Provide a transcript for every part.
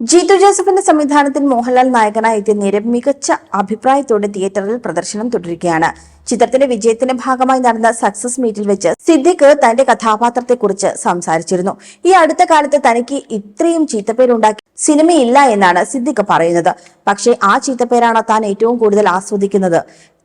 ജീതു ജോസഫിന്റെ സംവിധാനത്തിൽ മോഹൻലാൽ നായകനായി എത്തിയ നിര മികച്ച അഭിപ്രായത്തോടെ തിയേറ്ററിൽ പ്രദർശനം തുടരുകയാണ്. ചിത്രത്തിന്റെ വിജയത്തിന്റെ ഭാഗമായി നടന്ന സക്സസ് മീറ്റിൽ വെച്ച് സിദ്ദിഖ് തന്റെ കഥാപാത്രത്തെക്കുറിച്ച് സംസാരിച്ചിരുന്നു. ഈ അടുത്ത കാലത്ത് തനിക്ക് ഇത്രയും ചീത്തപ്പേരുണ്ടാക്കി സിനിമയില്ല എന്നാണ് സിദ്ദിഖ് പറയുന്നത്. പക്ഷേ ആ ചീത്തപ്പേരാണ് താൻ ഏറ്റവും കൂടുതൽ ആസ്വദിക്കുന്നത്.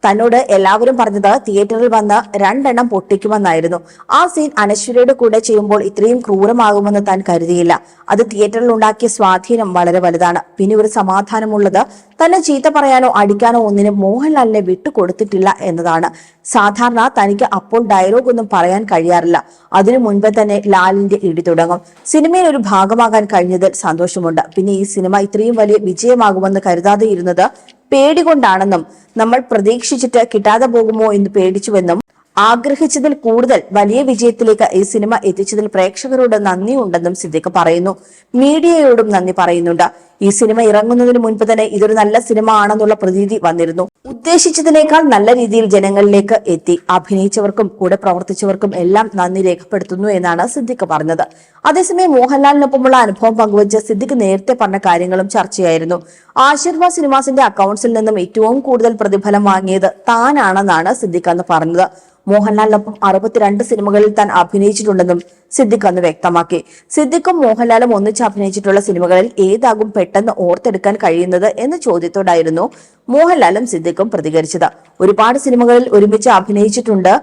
തന്നോട് എല്ലാവരും പറഞ്ഞത് തിയേറ്ററിൽ വന്ന് രണ്ടെണ്ണം പൊട്ടിക്കുമെന്നായിരുന്നു. ആ സീൻ അനശ്വരയുടെ കൂടെ ചെയ്യുമ്പോൾ ഇത്രയും ക്രൂരമാകുമെന്ന് താൻ കരുതിയില്ല. അത് തിയേറ്ററിൽ ഉണ്ടാക്കിയ സ്വാധീനം വളരെ വലുതാണ്. പിന്നെ ഒരു സമാധാനമുള്ളത് തന്നെ ചീത്ത പറയാനോ അടിക്കാനോ ഒന്നിനും മോഹൻലാലിനെ വിട്ടുകൊടുത്തിട്ടില്ല എന്നതാണ്. സാധാരണ തനിക്ക് അപ്പോൾ ഡയലോഗ് ഒന്നും പറയാൻ കഴിയാറില്ല. അതിനു മുൻപേ തന്നെ ലാലിന്റെ ഇടി തുടങ്ങും. സിനിമയിൽ ഒരു ഭാഗമാകാൻ കഴിഞ്ഞതിൽ സന്തോഷമുണ്ട്. പിന്നെ ഈ സിനിമ ഇത്രയും വലിയ വിജയമാകുമെന്ന് കരുതാതെ ഇരുന്നത് പേടികൊണ്ടാണെന്നും നമ്മൾ പ്രതീക്ഷിച്ചിട്ട് കിട്ടാതെ പോകുമോ എന്ന് പേടിച്ചുവെന്നും ആഗ്രഹിച്ചതിൽ കൂടുതൽ വലിയ വിജയത്തിലേക്ക് ഈ സിനിമ എത്തിച്ചതിൽ പ്രേക്ഷകരോട് നന്ദിയുണ്ടെന്നും സിദ്ദിഖ് പറയുന്നു. മീഡിയയോടും നന്ദി പറയുന്നുണ്ട്. ഈ സിനിമ ഇറങ്ങുന്നതിന് മുൻപ് തന്നെ ഇതൊരു നല്ല സിനിമ ആണെന്നുള്ള പ്രതീതി വന്നിരുന്നു. ഉദ്ദേശിച്ചതിനേക്കാൾ നല്ല രീതിയിൽ ജനങ്ങളിലേക്ക് എത്തി. അഭിനയിച്ചവർക്കും കൂടെ പ്രവർത്തിച്ചവർക്കും എല്ലാം നന്ദി രേഖപ്പെടുത്തുന്നു എന്നാണ് സിദ്ദിഖ് പറഞ്ഞത്. അതേസമയം മോഹൻലാലിനൊപ്പമുള്ള അനുഭവം പങ്കുവച്ച് സിദ്ദിഖ് നേരത്തെ പറഞ്ഞ കാര്യങ്ങളും ചർച്ചയായിരുന്നു. ആശീർവാദ് സിനിമാസിന്റെ അക്കൗണ്ട്സിൽ നിന്നും ഏറ്റവും കൂടുതൽ പ്രതിഫലം വാങ്ങിയത് താനാണെന്നാണ് സിദ്ദിഖ് അന്ന് പറഞ്ഞത്. മോഹൻലാലിനൊപ്പം അറുപത്തിരണ്ട് സിനിമകളിൽ താൻ അഭിനയിച്ചിട്ടുണ്ടെന്നും സിദ്ദിഖ് അന്ന് വ്യക്തമാക്കി. സിദ്ദിഖും മോഹൻലാലും ഒന്നിച്ച് അഭിനയിച്ചിട്ടുള്ള സിനിമകളിൽ ഏതാകും പെട്ടെന്ന് ഓർത്തെടുക്കാൻ കഴിയുന്നത് എന്ന ചോദ്യത്തോടായിരുന്നു മോഹൻലാലും സിദ്ദിഖും പ്രതികരിച്ചത്. ഒരുപാട് സിനിമകളിൽ ഒരുമിച്ച് അഭിനയിച്ചിട്ടുണ്ട്.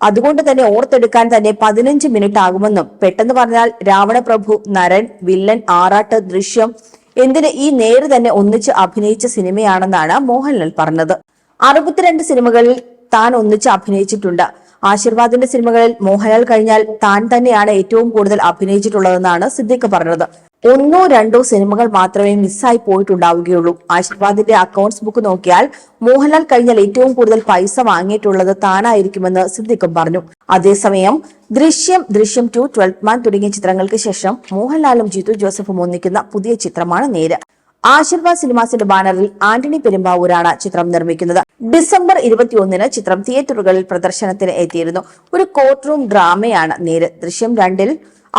അതുകൊണ്ട് തന്നെ ഓർത്തെടുക്കാൻ തന്നെ പതിനഞ്ച് മിനിറ്റ് ആകുമെന്നും പെട്ടെന്ന് പറഞ്ഞാൽ രാവണപ്രഭു നരൻ വില്ലൻ ആറാട്ട് ദൃശ്യം എന്തിന് ഈ നേര് തന്നെ ഒന്നിച്ച് അഭിനയിച്ച സിനിമയാണെന്നാണ് മോഹൻലാൽ പറഞ്ഞത്. അറുപത്തിരണ്ട് സിനിമകളിൽ താൻ ഒന്നിച്ച് അഭിനയിച്ചിട്ടുണ്ട്. ആശീർവാദിന്റെ സിനിമകളിൽ മോഹൻലാൽ കഴിഞ്ഞാൽ താൻ തന്നെയാണ് ഏറ്റവും കൂടുതൽ അഭിനയിച്ചിട്ടുള്ളതെന്നാണ് സിദ്ദിഖ് പറഞ്ഞത്. ഒന്നോ രണ്ടോ സിനിമകൾ മാത്രമേ മിസ്സായി പോയിട്ടുണ്ടാവുകയുള്ളൂ. ആശീർവാദിന്റെ അക്കൗണ്ട്സ് ബുക്ക് നോക്കിയാൽ മോഹൻലാൽ കഴിഞ്ഞാൽ ഏറ്റവും കൂടുതൽ പൈസ വാങ്ങിയിട്ടുള്ളത് താനായിരിക്കുമെന്ന് സിദ്ദിഖും പറഞ്ഞു. അതേസമയം ദൃശ്യം ദൃശ്യം ടു ട്വൽത്ത് മാൻ തുടങ്ങിയ ചിത്രങ്ങൾക്ക് ശേഷം മോഹൻലാലും ജിതു ജോസഫും ഒന്നിക്കുന്ന പുതിയ ചിത്രമാണ് നേര്. ആശീർവാദ് സിനിമാസിന്റെ ബാനറിൽ ആന്റണി പെരുമ്പാവൂരാണ് ചിത്രം നിർമ്മിക്കുന്നത്. ഡിസംബർ ഇരുപത്തിയൊന്നിന് ചിത്രം തിയേറ്ററുകളിൽ പ്രദർശനത്തിന് എത്തിയിരുന്നു. ഒരു കോർട്ട് റൂം ഡ്രാമയാണ് നേര്. ദൃശ്യം രണ്ടിൽ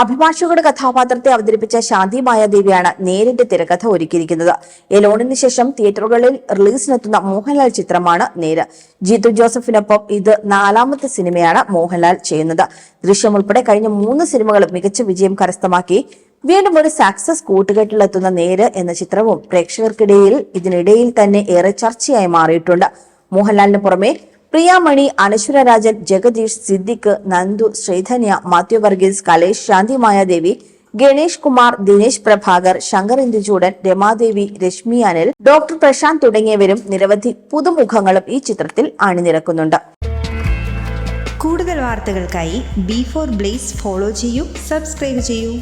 അഭിഭാഷകരുടെ കഥാപാത്രത്തെ അവതരിപ്പിച്ച ശാന്തി മായാദേവിയാണ് നേരിന്റെ തിരക്കഥ ഒരുക്കിയിരിക്കുന്നത്. എലോണിന് ശേഷം തിയേറ്ററുകളിൽ റിലീസിനെത്തുന്ന മോഹൻലാൽ ചിത്രമാണ് നേര്. ജീതു ജോസഫിനൊപ്പം ഇത് നാലാമത്തെ സിനിമയാണ് മോഹൻലാൽ ചെയ്യുന്നത്. ദൃശ്യം ഉൾപ്പെടെ കഴിഞ്ഞ മൂന്ന് സിനിമകളും മികച്ച വിജയം കരസ്ഥമാക്കി. വീണ്ടും ഒരു സക്സസ് കൂട്ടുകെട്ടിലെത്തുന്ന നേര് എന്ന ചിത്രവും പ്രേക്ഷകർക്കിടയിൽ ഇതിനിടയിൽ തന്നെ ഏറെ ചർച്ചയായി മാറിയിട്ടുണ്ട്. മോഹൻലാലിന് പുറമെ പ്രിയാമണി അനശ്വരരാജൻ ജഗദീഷ് സിദ്ദിഖ് നന്ദു ശ്രീധന്യ മാത്യു വർഗീസ് കലേഷ് ശാന്തിമായ ദേവി ഗണേഷ് കുമാർ ദിനേശ് പ്രഭാകർ ശങ്കർ ഇന്ദുചൂടൻ രമാദേവി രശ്മി അനിൽ ഡോക്ടർ പ്രശാന്ത് തുടങ്ങിയവരും നിരവധി പുതുമുഖങ്ങളും ഈ ചിത്രത്തിൽ അണിനിരക്കുന്നുണ്ട്. കൂടുതൽ വാർത്തകൾക്കായി ബി ഫോർ ബ്ലേസ് ഫോളോ ചെയ്യൂ സബ്സ്ക്രൈബ് ചെയ്യൂ.